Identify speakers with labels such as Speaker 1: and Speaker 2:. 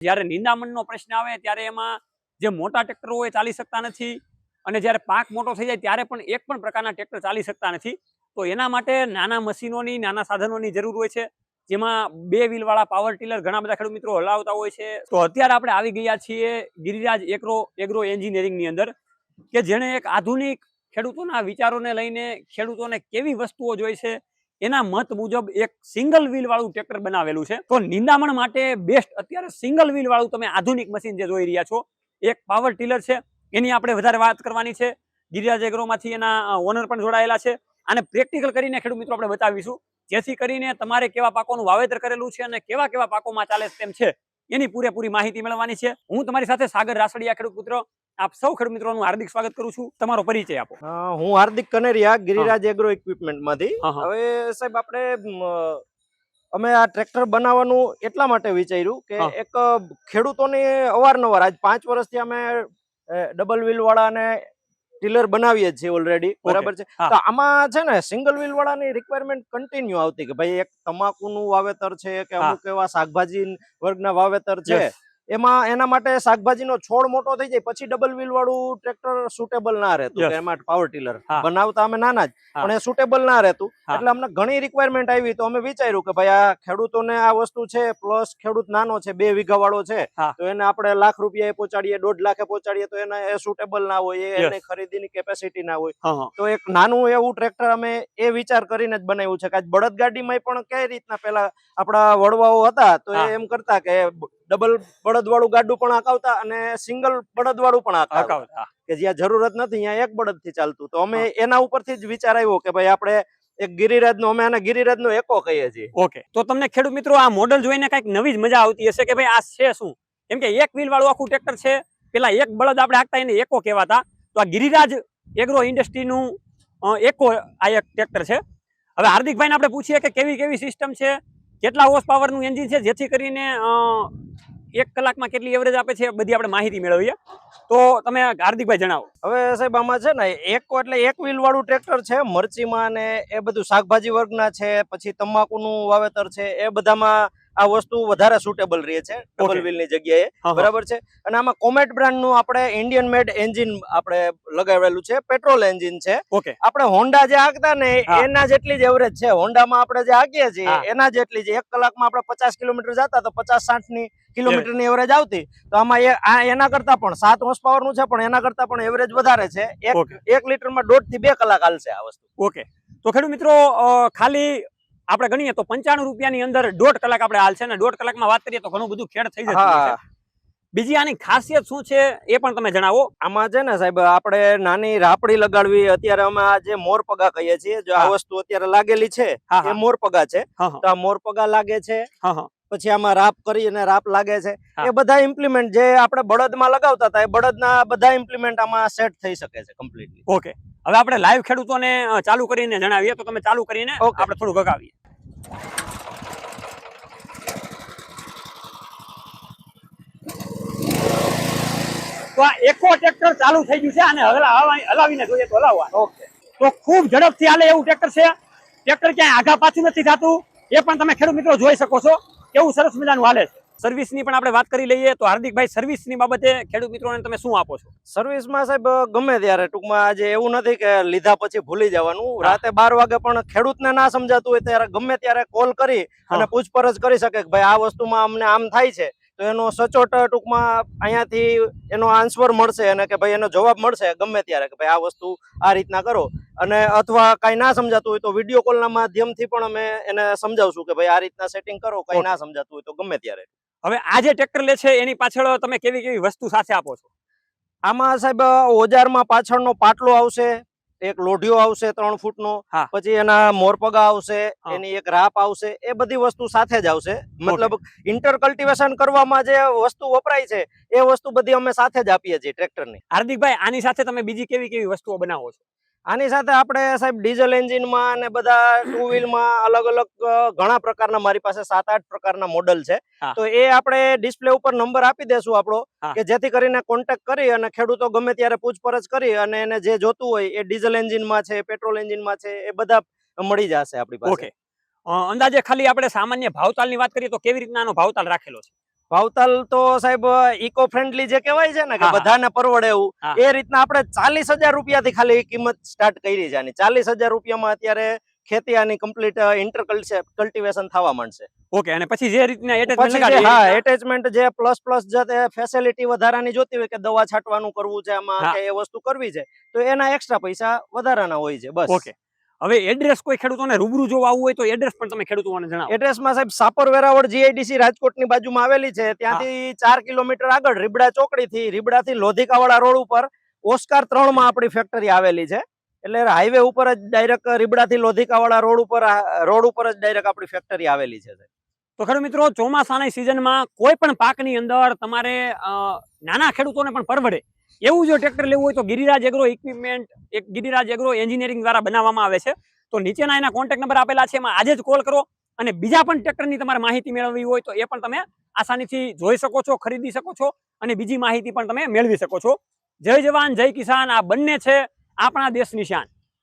Speaker 1: જ્યારે નિંદામણનો પ્રશ્ન આવે ત્યારે એમાં જે મોટા ટ્રેક્ટરો હોય ચાલી શકતા નથી અને જ્યારે પાક મોટો થઈ જાય ત્યારે પણ એક પણ પ્રકારના ટ્રેક્ટર ચાલી શકતા નથી. તો એના માટે નાના મશીનોની, નાના સાધનોની જરૂર હોય છે. જેમાં બે વ્હીલવાળા પાવર ટીલર ઘણા બધા ખેડૂત મિત્રો હલાવતા હોય છે. તો અત્યારે આપણે આવી ગયા છીએ ગિરિરાજ એગ્રો એગ્રો એન્જિનિયરિંગની અંદર, કે જેણે એક આધુનિક ખેડૂતોના વિચારોને લઈને ખેડૂતોને કેવી વસ્તુઓ જોઈ છે એના મત મુજબ એક સિંગલ વ્હીલ વાળું ટ્રેક્ટર બનાવેલું છે. તો નિંદામણ માટે બેસ્ટ અત્યારે સિંગલ વ્હીલ વાળું તમે આધુનિક મશીન જે જોઈ રહ્યા છો, એક પાવર ટીલર છે. એની આપણે વધારે વાત કરવાની છે. ગિરિરાજ એગ્રોમાંથી એના ઓનર પણ જોડાયેલા છે. અને પ્રેક્ટિકલ કરીને ખેડૂત મિત્રો આપણે બતાવીશું. જેથી કરીને તમારે કેવા પાકોનું વાવેતર કરેલું છે અને કેવા કેવા પાકોમાં ચાલે તેમ છે. એની પૂરેપૂરી માહિતી મેળવવાની છે. હું તમારી સાથે સાગર રાસડિયા ખેડૂત પુત્ર આપ સૌ ખેડૂત મિત્રોનું હાર્દિક સ્વાગત કરું છું. તમારો પરિચય આપો.
Speaker 2: હું હાર્દિક કનેરિયા ગિરિરાજ એગ્રો
Speaker 1: ઇક્વિપમેન્ટમાંથી.
Speaker 2: હવે સાહેબ આપણે અમે આ ટ્રેક્ટર બનાવવાનું એટલા માટે વિચાર્યું કે એક ખેડૂતોને અવારનવાર આજ પાંચ વર્ષથી અમે ડબલ વ્હીલ વાળા ને ટીલર બનાવીએ છીએ ઓલરેડી બરાબર છે? તો આમાં છે ને સિંગલ વ્હીલ વાળાની રિક્વાયરમેન્ટ કન્ટિન્યુ આવતી કે ભાઈ એક તમાકુનું વાવેતર છે કે અમુક એવા શાકભાજી વર્ગના વાવેતર છે. એમાં એના માટે શાકભાજીનો છોડ મોટો થઈ જાય પછી ડબલ વ્હીલ વાળું ટ્રેક્ટર સુટેબલ ના રહેતું એમાં પાવર ટીલર બનાવતા અમે નાના જ. પણ એ સુટેબલ ના રહેતું. એટલે અમને ઘણી રિક્વાયરમેન્ટ આવી તો અમે વિચાર્યું કે ભાઈ આ ખેડૂતોને આ વસ્તુ છે પ્લસ ખેડૂત નાનો છે બે વીઘા વાળો છે તો એને આપણે લાખ રૂપિયા પહોંચાડીએ દોઢ લાખે પહોંચાડીએ તો એને એ સુટેબલ ના હોય એને ખરીદીની કેપેસિટી ના હોય. તો એક નાનું એવું ટ્રેક્ટર અમે એ વિચાર કરીને જ બનાવ્યું છે કે આજ બળદગાડીમાં પણ કઈ રીતના પેલા આપણા વડવાઓ હતા તો એ એમ કરતા કે ડબલ બળદ વાળું ગાડું પણ હાંકાવતા અને સિંગલ બળદ વાળું પણ હાંકાવતા કે જ્યાં જરૂરત નથી ત્યાં એક બળદથી ચાલતું. તો અમે એના ઉપરથી જ વિચાર આવ્યો કે ભાઈ આપણે એક ગિરિરાજ નો અમે આને ગિરિરાજ નો એકો કહીએ છીએ.
Speaker 1: ઓકે. તો તમને ખેડૂત મિત્રો આ મોડલ જોઈને કંઈક નવી જ મજા આવતી હશે કે ભાઈ આ છે શું? કેમ કે એક વ્હીલ વાળું આખું ટ્રેક્ટર છે પેલા એક બળદ આપણે હાંકતા એને એકો કહેવાતા. તો આ ગિરિરાજ એગ્રો ઇન્ડસ્ટ્રીનું એકો આ એક ટ્રેક્ટર છે. હવે હાર્દિકભાઈને આપણે પૂછીએ કે કેવી કેવી સિસ્ટમ છે? કેટલા હોર્સ પાવરનું એન્જિન છે, જેથી કરીને એક કલાકમાં કેટલી એવરેજ આપે છે બધી આપણે માહિતી મેળવીએ. તો તમે હાર્દિકભાઈ જણાવો.
Speaker 2: હવે સાહેબ, આમાં છે ને, એકો એટલે એક વ્હીલ વાળું ટ્રેક્ટર છે, મરચીમાં ને એ બધું શાકભાજી વર્ગના છે, પછી તમાકુનું વાવેતર છે, એ બધામાં આ વસ્તુ વધારે સુટેબલ રહે છે ડબલ વ્હીલની જગ્યાએ. બરાબર છે? અને આમાં કોમેટ બ્રાન્ડનું આપણે ઇન્ડિયન મેડ એન્જિન આપણે લગાવેલું છે પેટ્રોલ એન્જિન છે.
Speaker 1: ઓકે
Speaker 2: આપણે હોન્ડા જે હાંકતા ને એના જેટલી જ એવરેજ છે. હોન્ડામાં આપણે જે હાંકીએ છીએ એના જેટલી જ. એક કલાકમાં આપણે પચાસ કિલોમીટર જતા તો પચાસ સાઠની કિલોમીટરની એવરેજ આવતી. તો આમાં એના કરતા પણ સાત હોર્સ પાવરનું છે પણ એના કરતા પણ એવરેજ વધારે છે. એક લીટરમાં દોઢથી બે કલાક હાલશે આ વસ્તુ.
Speaker 1: ઓકે તો ખેડૂત મિત્રો ખાલી આપણે ગણીએ તો પંચાણું રૂપિયાની અંદર દોઢ કલાક આપણે હાલ છે ને દોઢ કલાકમાં વાત કરીએ તો ઘણું બધું ખેડ થઈ છે બીજી આની ખાસિયત શું છે એ પણ તમે જણાવો.
Speaker 2: આમાં છે ને સાહેબ આપણે નાની રાપડી લગાડવી અત્યારે અમે આ જે મોરપગા કહીએ છીએ જો આ વસ્તુ અત્યારે લાગેલી છે એ મોરપગા છે. તો આ મોરપગા લાગે છે પછી આમાં રાપ કરી અને રાપ લાગે છે. એ બધા ઇમ્પ્લિમેન્ટ જે આપણે બળદમાં લગાવતા હતા એ બળદના બધા ઇમ્પ્લિમેન્ટ આમાં સેટ થઈ શકે છે કમ્પ્લીટલી
Speaker 1: ઓકે. હવે આપણે લાઈવ ખેડૂતોને ચાલુ કરીને જણાવીએ. તો તમે ચાલુ કરીને. આપણે થોડું ગગાવીએ. તો આ એકો ટ્રેક્ટર ચાલુ થઈ ગયું છે અને હલા- હલાવી- હલાવીને જોઈએ તો હલાવવા
Speaker 2: ઓકે.
Speaker 1: તો ખૂબ ઝડપથી હાલે એવું ટ્રેક્ટર છે. ટ્રેક્ટર ક્યાંય આઘા પાછું નથી થતું. એ પણ તમે ખેડૂત મિત્રો જોઈ શકો છો. કેવું સરસ મજાનું હાલે છે. સર્વિસની પણ આપણે વાત કરી લઈએ તો હાર્દિકભાઈ સર્વિસની બાબતે ખેડૂત મિત્રોને તમે શું આપો છો?
Speaker 2: સર્વિસમાં સાહેબ ગમે ત્યારે. ટૂંકમાં આજે એવું નથી કે લીધા પછી ભૂલી જવાનું. રાતે બાર વાગે પણ ખેડૂતને ના સમજાતું હોય ત્યારે ગમે ત્યારે કોલ કરી અને પૂછપરછ કરી શકે કે ભાઈ આ વસ્તુમાં અમને આમ થાય છે. તો એનો સચોટ ટૂંકમાં અહીંયાથી એનો આન્સર મળશે અને કે ભાઈ એનો જવાબ મળશે ગમે ત્યારે કે ભાઈ આ વસ્તુ આ રીતના કરો. અને અથવા કઈ ના સમજાતું હોય તો વીડિયો કોલના માધ્યમથી પણ અમે એને સમજાવશું કે ભાઈ આ રીતના સેટિંગ કરો કઈ ના સમજાતું હોય તો ગમે ત્યારે.
Speaker 1: હવે આ જે ટ્રેક્ટર લે છે એની પાછળ તમે કેવી કેવી વસ્તુ સાથે આપો છો?
Speaker 2: આમાં સાહેબ ઓજારમાં પાછળનો પાટલો આવશે એક લોઢિયો આવશે ત્રણ ફૂટનો. પછી એના મોરપગા આવશે એની એક રાપ આવશે એ બધી વસ્તુ સાથે જ આવશે. મતલબ ઇન્ટર કલ્ટિવેશન કરવામાં જે વસ્તુ વપરાય છે એ વસ્તુ બધી અમે સાથે જ આપીએ છીએ ટ્રેક્ટરની
Speaker 1: હાર્દિકભાઈ આની સાથે તમે બીજી કેવી કેવી વસ્તુઓ બનાવો છો?
Speaker 2: આની સાથે આપણે સાહેબ ડીઝલ એન્જિનમાં અને બધા ટુ વ્હીલમાં અલગ અલગ ઘણા પ્રકારના મારી પાસે સાત આઠ પ્રકારના મોડલ છે. તો એ આપણે ડિસ્પ્લે ઉપર નંબર આપી દેશું આપણો કે જેથી કરીને કોન્ટેક્ટ કરી અને ખેડૂતો ગમે ત્યારે પૂછપરછ કરી અને એને જે જોતું હોય એ ડીઝલ એન્જિનમાં છે પેટ્રોલ એન્જિનમાં છે એ બધા મળી જશે આપણી પાસે.
Speaker 1: અંદાજે ખાલી આપણે સામાન્ય ભાવતાલની વાત કરીએ તો કેવી રીતના આનો ભાવતાલ રાખેલો છે?
Speaker 2: ભાવતાલ તો સાહેબ ઇકો ફ્રેન્ડલી જે કહેવાય છે ને કે. બધાને પરવડે એવું એ રીતના આપણે ચાલીસ હજાર રૂપિયાથી ખાલી કિંમત સ્ટાર્ટ કરી છે આની. ચાલીસ હજાર રૂપિયામાં અત્યારે ખેતી આની કમ્પ્લીટ ઇન્ટર કલ્ટિવેશન થવા માંડશે.
Speaker 1: ઓકે અને પછી જે રીતના attachment
Speaker 2: પછી જે
Speaker 1: લગાડી, એ
Speaker 2: હા એટેચમેન્ટ જે પ્લસ પ્લસ જે ફેસિલિટી વધારાની જોતી હોય કે દવા છાંટવાનું કરવું છે આમાં કે એ વસ્તુ કરવી છે તો એના એક્સ્ટ્રા પૈસા વધારાના હોય છે બસ.
Speaker 1: ઓકે. હવે એડ્રેસ કોઈ ખેડૂતોને રૂબરૂ જોવા આવવું હોય તો એડ્રેસ પણ તમે ખેડૂતોને જણાવો.
Speaker 2: એડ્રેસમાં સાહેબ સાપર વેરાવળ જીઆઈડીસી રાજકોટની બાજુમાં આવેલી છે. ત્યાંથી ચાર કિલોમીટર આગળ રીબડા ચોકડીથી રીબડાથી લોધિકાવાળા રોડ ઉપર ઓસ્કાર ત્રણમાં આપણી ફેક્ટરી આવેલી છે. એટલે હાઈવે ઉપર જ ડાયરેક્ટ રીબડાથી લોધિકાવાળા રોડ ઉપર રોડ ઉપર જ ડાયરેક્ટ આપણી ફેક્ટરી આવેલી છે
Speaker 1: તો ખરું મિત્રો, ચોમાસાની સિઝનમાં કોઈ પણ પાકની અંદર તમારે નાના ખેડૂતોને પણ પરવડે. એવું જો ટ્રેક્ટર લેવું હોય તો ગિરિરાજ એગ્રો ઇક્વિપમેન્ટ એક ગિરિરાજ એગ્રો એન્જિનિયરિંગ દ્વારા બનાવવામાં આવે છે. તો નીચેના એના કોન્ટેક્ટ નંબર આપેલા છે, એમાં આજે જ કોલ કરો. અને બીજા પણ ટ્રેક્ટરની તમારે માહિતી મેળવવી હોય તો એ પણ તમે આસાનીથી જોઈ શકો છો, ખરીદી શકો છો અને બીજી માહિતી પણ તમે મેળવી શકો છો. જય જવાન, જય કિસાન, આ બંને છે આપણા દેશની શાન.